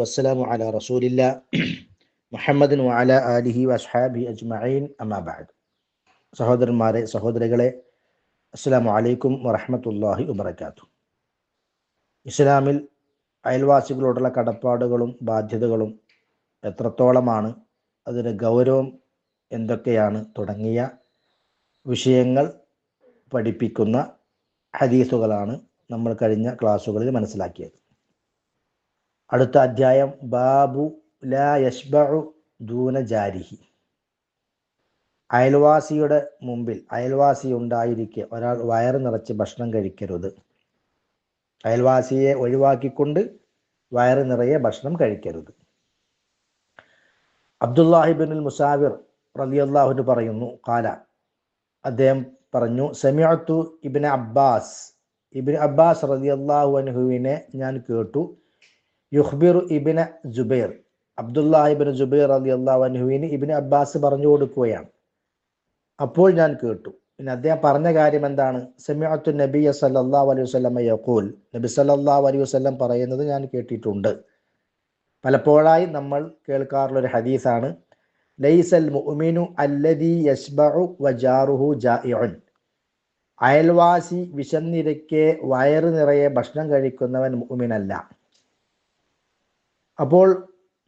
വസ്സലാമു റസൂലില്ല മുഹമ്മദിൻ അജ്മഈൻ അമാബാദ് സഹോദരന്മാരെ സഹോദരികളെ അസ്സലാമു അലൈക്കും വറഹമത്തല്ലാഹി വബർക്കാത്തു ഇസ്ലാമിൽ അയൽവാസികളോടുള്ള കടപ്പാടുകളും ബാധ്യതകളും എത്രത്തോളമാണ് അതിന് ഗൗരവം എന്തൊക്കെയാണ് തുടങ്ങിയ വിഷയങ്ങൾ പഠിപ്പിക്കുന്ന ഹദീസുകളാണ് നമ്മൾ കഴിഞ്ഞ ക്ലാസ്സുകളിൽ മനസ്സിലാക്കിയത്. അടുത്ത അധ്യായം ബാബു ലാ യഷ്ബു ദൂന ജാരിഹി. അയൽവാസിയുടെ മുമ്പിൽ അയൽവാസി ഉണ്ടായിരിക്കെ ഒരാൾ വയറ് നിറച്ച് ഭക്ഷണം കഴിക്കരുത്. അയൽവാസിയെ ഒഴിവാക്കിക്കൊണ്ട് വയറ് നിറയെ ഭക്ഷണം കഴിക്കരുത്. അബ്ദുല്ലാഹിബിൻ മുസാവിർ റലിയല്ലാഹുന് പറയുന്നു കാല അദ്ദേഹം പറഞ്ഞു സമിയത്തു ഇബിൻ അബ്ബാസ്. ഇബിൻ അബ്ബാസ് റലിയല്ലാഹു അനുഹുവിനെ ഞാൻ കേട്ടു. യുഹ്ബിർ ഇബിന് ജുബൈർ. അബ്ദുല്ലാഹിബിൻ ജുബൈർ അലി അള്ളാഹു ഇബിന് അബ്ബാസ് പറഞ്ഞു കൊടുക്കുകയാണ്. അപ്പോൾ ഞാൻ കേട്ടു. പിന്നെ അദ്ദേഹം പറഞ്ഞ കാര്യം എന്താണ്? സെമിഅത്തു നബി സല്ലാ അലൈഹി വസ്ലമ യക്കൂൽ നബി സല്ലാ അലൈഹി വസല്ലം പറയുന്നത് ഞാൻ കേട്ടിട്ടുണ്ട്. പലപ്പോഴായി നമ്മൾ കേൾക്കാറുള്ള ഒരു ഹദീസാണ്. ലൈസൽ മുഅ്മിനു അല്ലദീ യസ്ബഉ വജാറുഹു ജായിഉൻ അയൽവാസി വിശന്നിരക്കെ വയറ് നിറയെ ഭക്ഷണം കഴിക്കുന്നവൻ മുഅ്മിനല്ല. അപ്പോൾ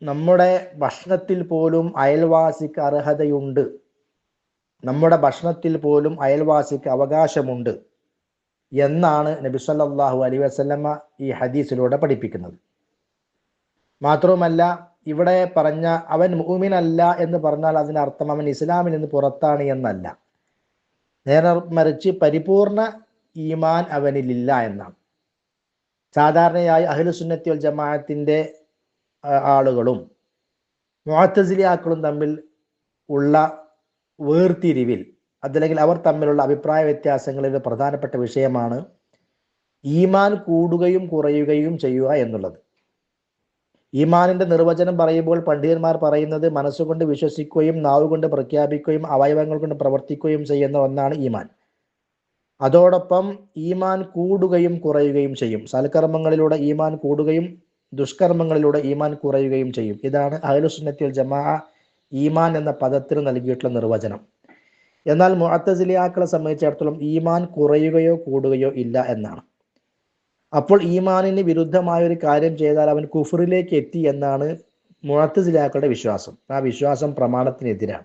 നമ്മുടെ ഭക്ഷണത്തിൽ പോലും അയൽവാസിക്ക് അർഹതയുണ്ട്. നമ്മുടെ ഭക്ഷണത്തിൽ പോലും അയൽവാസിക്ക് അവകാശമുണ്ട് എന്നാണ് നബി സല്ലാഹു അലൈഹി വസല്ലമ ഈ ഹദീസിലൂടെ പഠിപ്പിക്കുന്നത്. മാത്രവുമല്ല ഇവിടെ പറഞ്ഞ അവൻ മൂമിനല്ല എന്ന് പറഞ്ഞാൽ അതിനർത്ഥം അവൻ ഇസ്ലാമിൽ നിന്ന് പുറത്താണ് എന്നല്ല. നേരെ മറിച്ച് പരിപൂർണ ഈമാൻ അവനിലില്ല എന്നാണ്. സാധാരണയായി അഹ്ലുസുന്നത്തി വൽ ജമാഅത്തിന്റെ ആളുകളും മുഅത്തസിലിയാക്കളും തമ്മിൽ ഉള്ള വേർതിരിവിൽ അതല്ലെങ്കിൽ അവർ തമ്മിലുള്ള അഭിപ്രായ വ്യത്യാസങ്ങളിൽ പ്രധാനപ്പെട്ട വിഷയമാണ്. ഈമാൻ കൂടുകയും കുറയുകയും ചെയ്യുക എന്നുള്ളത്. ഈമാനിന്റെ നിർവചനം പറയുമ്പോൾ പണ്ഡിതന്മാർ പറയുന്നത് മനസ്സുകൊണ്ട് വിശ്വസിക്കുകയും നാവുകൊണ്ട് പ്രഖ്യാപിക്കുകയും അവയവങ്ങൾ കൊണ്ട് പ്രവർത്തിക്കുകയും ചെയ്യുന്ന ഒന്നാണ് ഈമാൻ. അതോടൊപ്പം ഈമാൻ കൂടുകയും കുറയുകയും ചെയ്യും. സൽക്കർമ്മങ്ങളിലൂടെ ഈമാൻ കൂടുകയും ദുഷ്കർമ്മങ്ങളിലൂടെ ഈമാൻ കുറയുകയും ചെയ്യും. ഇതാണ് അഹലുസുന്നത്തിൽ ജമാ ഈമാൻ എന്ന പദത്തിന് നൽകിയിട്ടുള്ള നിർവചനം. എന്നാൽ മുഅത്തസിലിയാക്കളെ സംബന്ധിച്ചിടത്തോളം ഈമാൻ കുറയുകയോ കൂടുകയോ ഇല്ല എന്നാണ്. അപ്പോൾ ഈമാനിന് വിരുദ്ധമായ ഒരു കാര്യം ചെയ്താൽ അവൻ കുഫറിലേക്ക് എത്തി എന്നാണ് മുഴത്തസിലാക്കളുടെ വിശ്വാസം. ആ വിശ്വാസം പ്രമാണത്തിനെതിരാണ്.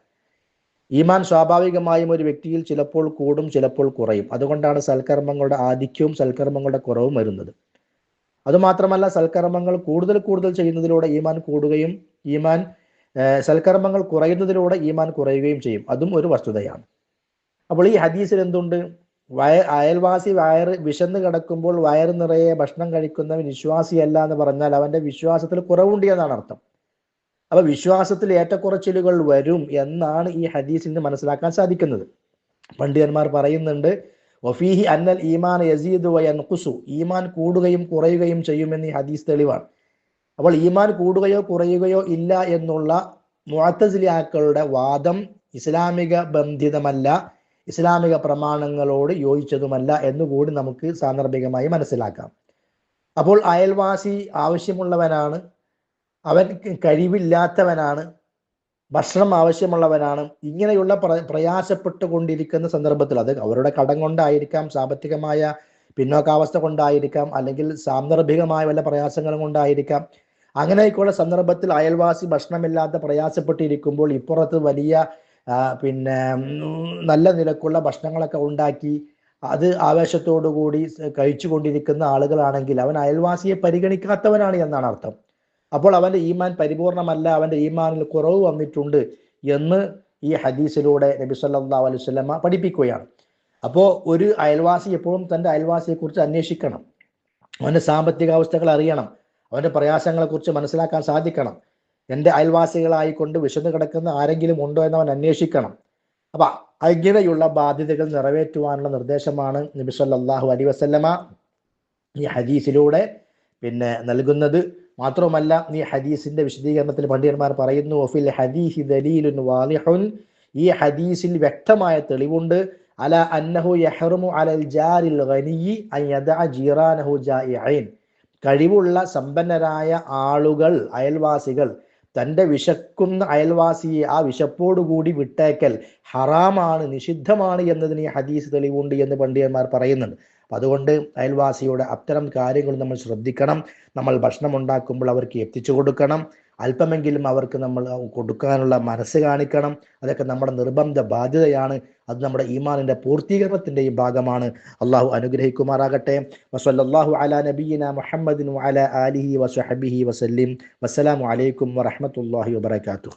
ഈമാൻ സ്വാഭാവികമായും ഒരു വ്യക്തിയിൽ ചിലപ്പോൾ കൂടും ചിലപ്പോൾ കുറയും. അതുകൊണ്ടാണ് സൽക്കർമ്മങ്ങളുടെ ആധിക്യവും സൽക്കർമ്മങ്ങളുടെ കുറവും വരുന്നത്. അതുമാത്രമല്ല സൽക്കർമ്മങ്ങൾ കൂടുതൽ കൂടുതൽ ചെയ്യുന്നതിലൂടെ ഈമാൻ കൂടുകയും ഈമാൻ സൽക്കർമ്മങ്ങൾ കുറയുന്നതിലൂടെ ഈമാൻ കുറയുകയും ചെയ്യും. അതും ഒരു വസ്തുതയാണ്. അപ്പോൾ ഈ ഹദീസിൽ എന്തുണ്ട്? വയ അയൽവാസി വയറ് വിശന്ന് കിടക്കുമ്പോൾ വയറ് നിറയെ ഭക്ഷണം വിശ്വാസി വിശ്വാസിയല്ല എന്ന് പറഞ്ഞാൽ അവന്റെ വിശ്വാസത്തിൽ കുറവുണ്ട് എന്നാണ് അർത്ഥം. അപ്പൊ വിശ്വാസത്തിൽ ഏറ്റക്കുറച്ചിലുകൾ വരും എന്നാണ് ഈ ഹദീസിന് മനസ്സിലാക്കാൻ സാധിക്കുന്നത്. പണ്ഡിതന്മാർ പറയുന്നുണ്ട് വഫീഹി അന്നൽ ഈമാൻ യസീദ് വയൻകുസു ഈമാൻ കൂടുകയും കുറയുകയും ചെയ്യുമെന്ന് ഈ ഹദീസ് തെളിവാണ്. അപ്പോൾ ഈമാൻ കൂടുകയോ കുറയുകയോ ഇല്ല എന്നുള്ള മുഅത്തസിലിയാക്കളുടെ വാദം ഇസ്ലാമിക ബന്ധിതമല്ല ഇസ്ലാമിക പ്രമാണങ്ങളോട് യോജിച്ചതുമല്ല എന്നുകൂടി നമുക്ക് സാന്ദർഭികമായി മനസ്സിലാക്കാം. അപ്പോൾ അയൽവാസി ആവശ്യമുള്ളവനാണ് അവൻ കഴിവില്ലാത്തവനാണ് ഭക്ഷണം ആവശ്യമുള്ളവരാണ്. ഇങ്ങനെയുള്ള പ്ര പ്രയാസപ്പെട്ടുകൊണ്ടിരിക്കുന്ന സന്ദർഭത്തിൽ അത് അവരുടെ കടം കൊണ്ടായിരിക്കാം സാമ്പത്തികമായ പിന്നോക്കാവസ്ഥ കൊണ്ടായിരിക്കാം അല്ലെങ്കിൽ സാന്ദർഭികമായ വല്ല പ്രയാസങ്ങളും കൊണ്ടായിരിക്കാം. അങ്ങനെയൊക്കെയുള്ള സന്ദർഭത്തിൽ അയൽവാസി ഭക്ഷണമില്ലാതെ പ്രയാസപ്പെട്ടിരിക്കുമ്പോൾ ഇപ്പുറത്ത് വലിയ പിന്നെ നല്ല നിലക്കുള്ള ഭക്ഷണങ്ങളൊക്കെ ഉണ്ടാക്കി അത് ആവേശത്തോടു കൂടി കഴിച്ചു കൊണ്ടിരിക്കുന്ന ആളുകളാണെങ്കിൽ അവൻ അയൽവാസിയെ പരിഗണിക്കാത്തവനാണ് എന്നാണ് അർത്ഥം. അപ്പോൾ അവന്റെ ഈമാൻ പരിപൂർണമല്ല അവന്റെ ഈമാനിൽ കുറവ് വന്നിട്ടുണ്ട് എന്ന് ഈ ഹദീസിലൂടെ നബി സല്ലാ അലൈഹി വസല്ലമ പഠിപ്പിക്കുകയാണ്. അപ്പോൾ ഒരു അയൽവാസി എപ്പോഴും തന്റെ അയൽവാസിയെക്കുറിച്ച് അന്വേഷിക്കണം. അവന്റെ സാമ്പത്തിക അവസ്ഥകൾ അറിയണം. അവന്റെ പ്രയാസങ്ങളെക്കുറിച്ച് മനസ്സിലാക്കാൻ സാധിക്കണം. എന്റെ അയൽവാസികളായിക്കൊണ്ട് വിശന്നു കിടക്കുന്ന ആരെങ്കിലും ഉണ്ടോ എന്ന് അവൻ അന്വേഷിക്കണം. അപ്പൊ അങ്ങനെയുള്ള ബാധ്യതകൾ നിറവേറ്റുവാനുള്ള നിർദ്ദേശമാണ് നബി സല്ലല്ലാഹു അലി വസല്ലമ ഈ ഹദീസിലൂടെ പിന്നെ നൽകുന്നത്. മാത്രവുമല്ല നീ ഹദീസിന്റെ വിശദീകരണത്തിൽ പണ്ഡിതന്മാർ പറയുന്നു ഹദീഹി ദലീലുൻ ഈ ഹദീസിൽ വ്യക്തമായ തെളിവുണ്ട്. അല അന്നഹു യഹ്റുമു അലൽ ജാരിൽ ഗനിയി ജീറാനഹു ജായിഈൻ. കഴിവുള്ള സമ്പന്നരായ ആളുകൾ അയൽവാസികൾ തന്റെ വിശക്കുന്ന അയൽവാസിയെ ആ വിശപ്പോടുകൂടി വിട്ടേക്കൽ ഹറാമാണ് നിഷിദ്ധമാണ് എന്നതിന് ഈ ഹദീസ് തെളിവുണ്ട് എന്ന് പണ്ഡിതന്മാർ പറയുന്നുണ്ട്. അപ്പം അതുകൊണ്ട് അയൽവാസിയുടെ അത്തരം കാര്യങ്ങൾ നമ്മൾ ശ്രദ്ധിക്കണം. നമ്മൾ ഭക്ഷണം ഉണ്ടാക്കുമ്പോൾ അവർക്ക് എത്തിച്ചു കൊടുക്കണം. അല്പമെങ്കിലും അവർക്ക് നമ്മൾ കൊടുക്കാനുള്ള മനസ്സ് കാണിക്കണം. അതൊക്കെ നമ്മുടെ നിർബന്ധ ബാധ്യതയാണ്. അത് നമ്മുടെ ഈമാനിന്റെ പൂർത്തീകരണത്തിന്റെയും ഭാഗമാണ്. അള്ളാഹു അനുഗ്രഹിക്കുമാറാകട്ടെ. വസല്ലാഹു അല നബീന മുഹമ്മദിൻ അല ആലിഹി വസഹബിഹി വസല്ലിം. വസ്സലാമു അലൈക്കും വറഹമത്തല്ലാഹി വബർക്കാത്തു